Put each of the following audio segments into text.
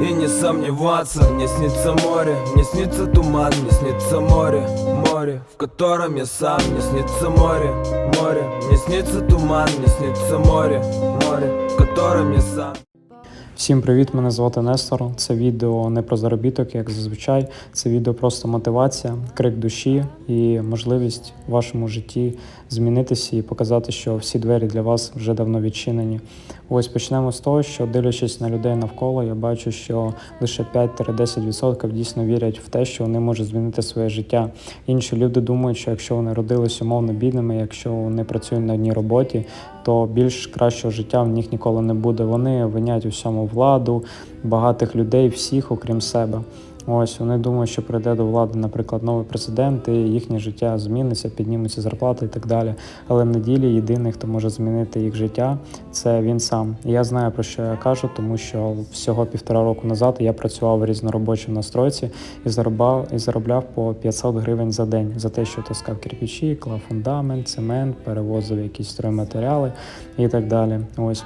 и не сомневаться Мне снится море, мне снится туман, мне снится море Море, в котором я сам, мне снится море Море, мне снится туман, мне снится море Море, в котором я сам Всім привіт! Мене звати Нестор. Це відео не про заробіток, як зазвичай. Це відео просто мотивація, крик душі і можливість в вашому житті змінитися і показати, що всі двері для вас вже давно відчинені. Ось почнемо з того, що дивлячись на людей навколо, я бачу, що лише 5-10% дійсно вірять в те, що вони можуть змінити своє життя. Інші люди думають, що якщо вони родились умовно бідними, якщо вони працюють на одній роботі, то більш кращого життя в них ніколи не буде. Вони винять у всьому владу, багатих людей, всіх, окрім себе. Ось вони думають, що прийде до влади, наприклад, новий президент, і їхнє життя зміниться, підніметься зарплата і так далі. Але на ділі єдиний, хто може змінити їх життя, це він сам. І я знаю про що я кажу, тому що всього півтора року назад я працював в різноробочому настройці і заробляв і заробляв по 500 гривень за день за те, що таскав кирпичі, клав фундамент, цемент, перевозив якісь стройматеріали і так далі. Ось.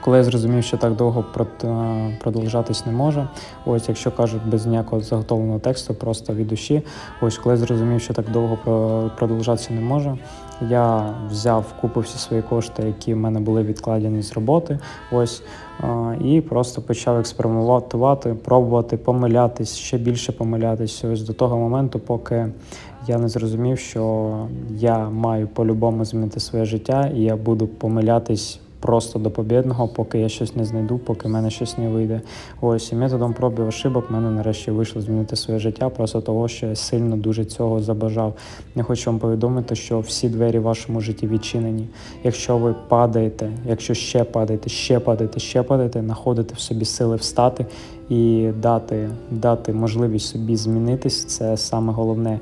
Коли я зрозумів, що так довго е, продовжатись не може, ось якщо кажуть без ніякого заготовленого тексту, просто від душі. Ось коли я зрозумів, що так довго про- продовжатися не може, я взяв купу всі свої кошти, які в мене були відкладені з роботи. Ось е, і просто почав експериментувати, пробувати, помилятись, ще більше помилятись. Ось до того моменту, поки я не зрозумів, що я маю по-любому змінити своє життя, і я буду помилятись просто до побідного, поки я щось не знайду, поки в мене щось не вийде. Ось і методом проб і ошибок в мене нарешті вийшло змінити своє життя, просто того, що я сильно дуже цього забажав. Я хочу вам повідомити, що всі двері в вашому житті відчинені. Якщо ви падаєте, якщо ще падаєте, ще падаєте, ще падаєте, знаходите в собі сили встати і дати, дати можливість собі змінитись, це саме головне.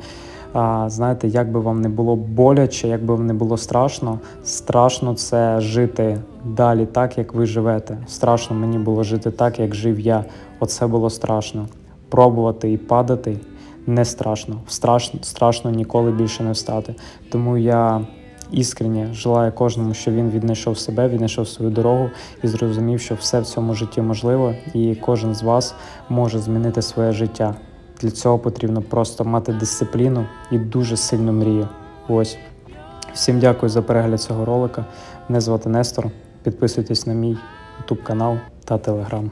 А, знаєте, як би вам не було боляче, як би вам не було страшно, страшно це жити далі так, як ви живете. Страшно мені було жити так, як жив я. Оце було страшно. Пробувати і падати не страшно. Страшно, страшно ніколи більше не встати. Тому я іскренне желаю кожному, що він віднайшов себе, віднайшов свою дорогу і зрозумів, що все в цьому житті можливо, і кожен з вас може змінити своє життя. Для цього потрібно просто мати дисципліну і дуже сильну мрію. Ось. Всім дякую за перегляд цього ролика. Мене звати Нестор. Підписуйтесь на мій YouTube канал та Telegram.